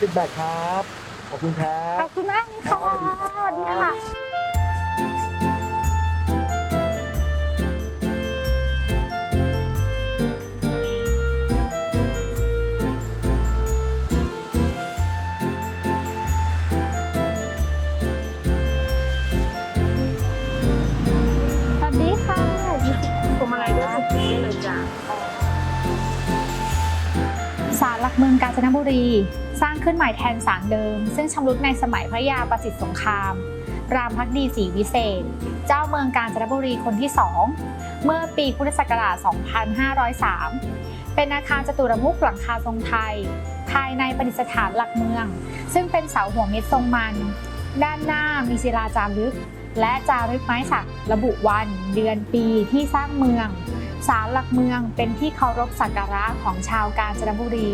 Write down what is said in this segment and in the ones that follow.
80บาทครับ ขอบคุณครัขบอบคุณมากค่ะสวัสดีค่ะ เมืองกาญจนบุรี สร้างขึ้นใหม่แทนศาลเดิม ซึ่งชำรุดในสมัยพระยาประสิทธิสงคราม รามพักดีศรีวิเศษ เจ้าเมืองกาญจนบุรีคนที่สองเมื่อปีพุทธศักราช 2503 เป็นอาคารจตุรมุขหลังคาทรงไทย ภายในประดิษฐานหลักเมือง ซึ่งเป็นเสาหัวเม็ดทรงมัน ด้านหน้ามีศิลาจารึก และจารึกไม้สักระบุวัน เดือนปีที่สร้างเมือง ศาลหลักเมืองเป็นที่เคารพสักการะของชาวกาญจนบุรี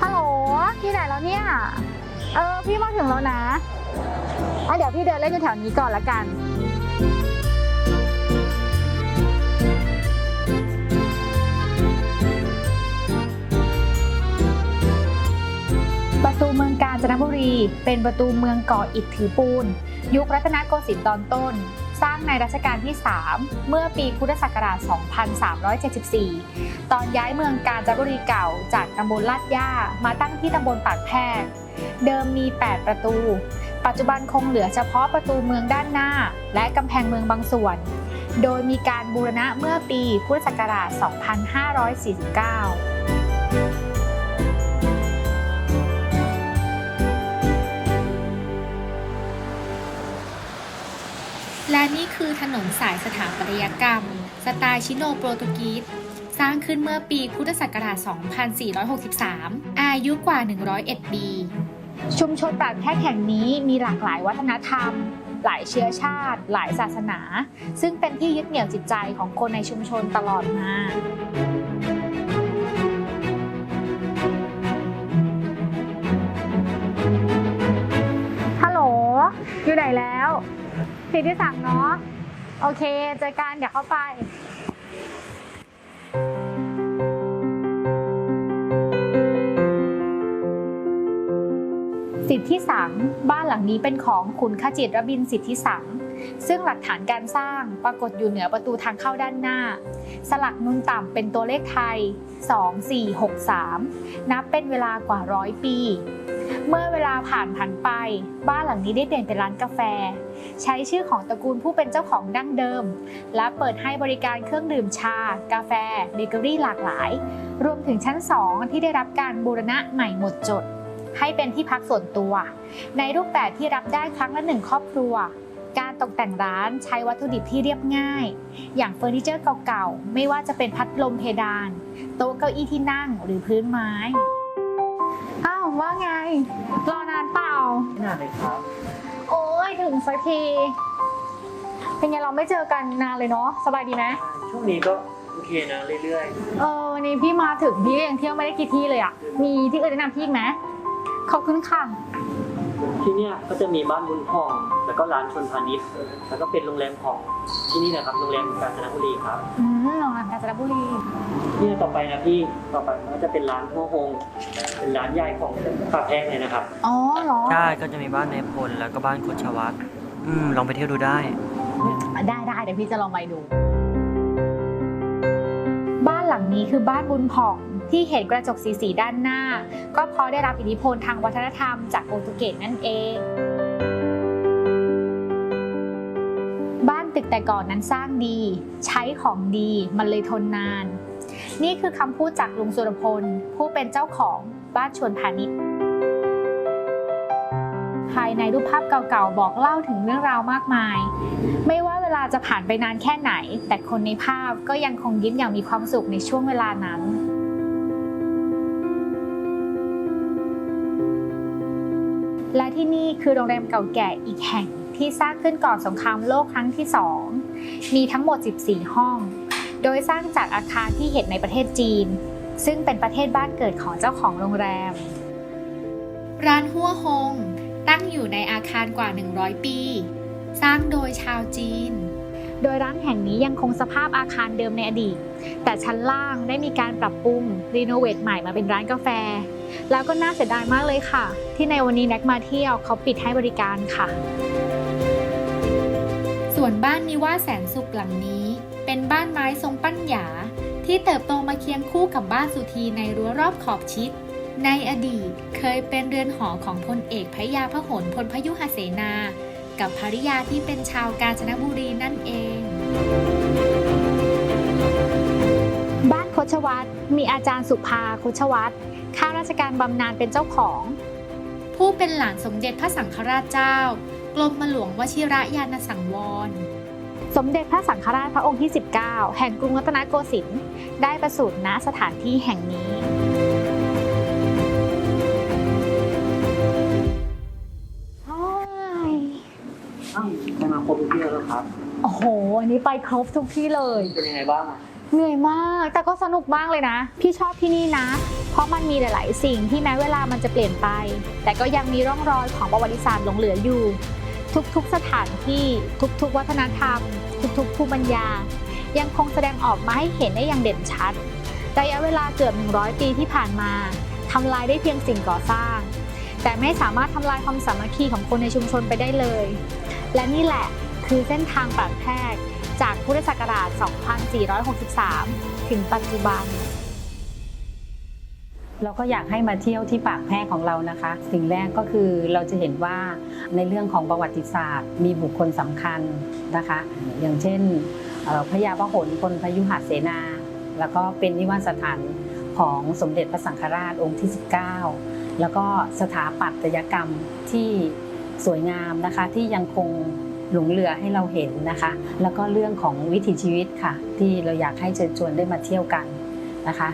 ฮัลโหลที่ไหนแล้วเนี่ย เออ พี่มาถึงแล้วนะอะเดี๋ยวพี่เดินเล่นอยู่แถวนี้ก่อนละกันประตูเมืองกาญจนบุรี เป็นประตูเมืองก่ออิฐถือปูน ยุครัตนโกสินทร์ตอนต้น สร้างในรัชกาลที่ 3 เมื่อปีพุทธศักราช 2374 ตอนย้ายเมืองกาญจนบุรีเก่าจากตำบลลาดย่ามาตั้งที่ตำบลปากแพรกเดิมมี 8 ประตู ปัจจุบันคงเหลือเฉพาะประตูเมืองด้านหน้า และกำแพงเมืองบางส่วน โดยมีการบูรณะเมื่อปีพุทธศักราช 2549 และนี่คือถนนสายสถาปัตยกรรม สไตล์ชิโนโปรตุกีสสร้างขึ้นเมื่อปีพุทธศักราช 2463 อายุกว่า 101 ปี ชุมชนปากแพรกแห่งนี้มีหลากหลายวัฒนธรรม หลายเชื้อชาติ หลายศาสนา ซึ่งเป็นที่ยึดเหนี่ยวจิตใจของคนในชุมชนตลอดมาฮัลโหลอยู่ไหนแล้ว สิทธิสั่งเนาะโอเคเจอกันเดี๋ยวเข้าไปสิทธิสังบ้านหลังนี้เป็นของขุนขจิตรบินสิทธิสังซึ่งหลักฐานการสร้างปรากฏอยู่เหนือประตูทางเข้าด้านหน้า สลักนูนต่ำเป็นตัวเลขไทย 2463 นับเป็นเวลากว่าร้อยปี เมื่อเวลาผ่านผันไป บ้านหลังนี้ได้เปลี่ยนเป็นร้านกาแฟ ใช้ชื่อของตระกูลผู้เป็นเจ้าของดั้งเดิม และเปิดให้บริการเครื่องดื่มชา กาแฟเบเกอรี่หลากหลาย รวมถึงชั้น 2 ที่ได้รับการบูรณะใหม่หมดจด ให้เป็นที่พักส่วนตัว ในรูปแบบที่รับได้ครั้งละหนึ่งครอบครัว การตกแต่งร้านใช้วัตถุดิบที่เรียบง่าย อย่างเฟอร์นิเจอร์เก่าๆไม่ว่าจะเป็นพัดลมเพดาน โต๊ะเก้าอี้ที่นั่งหรือพื้นไม้ อ้าวว่าไง รอนานเปล่า ไม่นานเลยครับ โอ้ยถึงสักที เป็นไงเราไม่เจอกันนานเลยเนาะ สบายดีไหมช่วงนี้ก็โอเคนะเรื่อยเออวันนี้พี่มาถึงพี่ยังเที่ยวไม่ได้กี่ที่เลยอะมีที่อื่นแนะนำพี่อีกไหมขอบคุณค่ะ ๆ ที่เนี่ยก็จะมีบ้านบุญทอง แล้วก็ร้านชนพาณิชย์ แล้วก็เป็นโรงแรมของที่นี่นะครับ โรงแรมกาญจนบุรีครับ อืมโรงแรมกาญจนบุรี เนี่ยต่อไปนะพี่ต่อไปมันก็จะเป็นร้านหัวโฮงเป็นร้านใหญ่ของปากแพรกเลยนะครับ อ๋อเหรอ ใช่ก็จะมีบ้านในพลแล้วก็บ้านโคชวัตอืมลองไปเที่ยวดูได้ ได้ได้เดี๋ยวพี่จะลองไปดู บ้านหลังนี้คือบ้านบุญผ่องที่เห็นกระจกสีสีด้านหน้า ก็เพราะได้รับอิทธิพลทางวัฒนธรรมจากโปรตุเกสนั่นเอง บ้านตึกแต่ก่อนนั้นสร้างดี ใช้ของดีมันเลยทนนาน นี่คือคำพูดจากลุงสุรพล ผู้เป็นเจ้าของบ้านชวนพาณิชย์ภายในรูปภาพเก่าๆ บอกเล่าถึงเรื่องราวมากมาย ไม่ว่าเวลาจะผ่านไปนานแค่ไหน แต่คนในภาพก็ยังคงยิ้มอย่างมีความสุขในช่วงเวลานั้น และที่นี่คือโรงแรมเก่าแก่อีกแห่งที่สร้างขึ้นก่อนสงครามโลกครั้งที่2มีทั้งหมด 14 ห้อง โดยสร้างจากอาคารที่เห็นในประเทศจีน ซึ่งเป็นประเทศบ้านเกิดของเจ้าของโรงแรม ร้านหัวฮงตั้งอยู่ในอาคารกว่า 100 ปี สร้างโดยชาวจีน โดยร้านแห่งนี้ยังคงสภาพอาคารเดิมในอดีต แต่ชั้นล่างได้มีการปรับปรุงรีโนเวทใหม่มาเป็นร้านกาแฟ แล้วก็น่าเสียดายมากเลยค่ะ ที่ในวันนี้แน็กมาเที่ยวเขาปิดให้บริการค่ะ ส่วนบ้านนิว่าแสนสุขหลังนี้ เป็นบ้านไม้ทรงปั้นหยา ที่เติบโตมาเคียงคู่กับบ้านสุธีในรั้วรอบขอบชิด ในอดีตเคยเป็นเรือนหอของพลเอกพระยาพหลพลพยุหเสนา กับภริยาที่เป็นชาวกาญจนบุรีนั่นเอง บ้านโคชวัตรมีอาจารย์สุภาโคชวัตรข้าราชการบำนาญเป็นเจ้าของ ผู้เป็นหลานสมเด็จพระสังฆราชเจ้า กรมหลวงวชิระยานสังวร สมเด็จพระสังฆราชพระองค์ที่ 19 แห่งกรุงรัตนโกสินทร์ได้ประสูติณสถานที่แห่งนี้ อ้าวไปมาครบทุกที่แล้วเหรอครับ โอ้โห อันนี้ไปครบทุกที่เลย เป็นยังไงบ้างอะเหนื่อยมาก แต่ก็สนุกมากเลยนะ พี่ชอบที่นี่นะ เพราะมันมีหลาย ๆ สิ่งที่แม้เวลามันจะเปลี่ยนไป แต่ก็ยังมีร่องรอยของประวัติศาสตร์หลงเหลืออยู่ ทุกๆสถานที่ทุกๆ วัฒนธรรม ทุกๆภูมิปัญญา ยังคงแสดงออกมาให้เห็นได้อย่างเด่นชัด ระยะเวลาเกือบ 100 ปีที่ผ่านมาทำลายได้เพียงสิ่งก่อสร้าง แต่ไม่สามารถทำลายความสามัคคีของคนในชุมชนไปได้เลย และนี่แหละคือเส้นทางปากแพรกจากพุทธศักราช 2463 ถึงปัจจุบัน เราก็อยากให้มาเที่ยวที่ปากแพรกของเรานะคะ สิ่งแรกก็คือเราจะเห็นว่าในเรื่องของประวัติศาสตร์ มีบุคคลสำคัญนะคะ อย่างเช่นพระยาพหลพลพยุหเสนา แล้วก็เป็นนิวาสสถานของสมเด็จพระสังฆราชองค์ที่ 19 แล้วก็สถาปัตยกรรมที่สวยงามนะคะที่ยังคงหลงเหลือให้เราเห็นนะคะ แล้วก็เรื่องของวิถีชีวิตค่ะ ที่เราอยากให้เชิญชวนได้มาเที่ยวกันนะคะ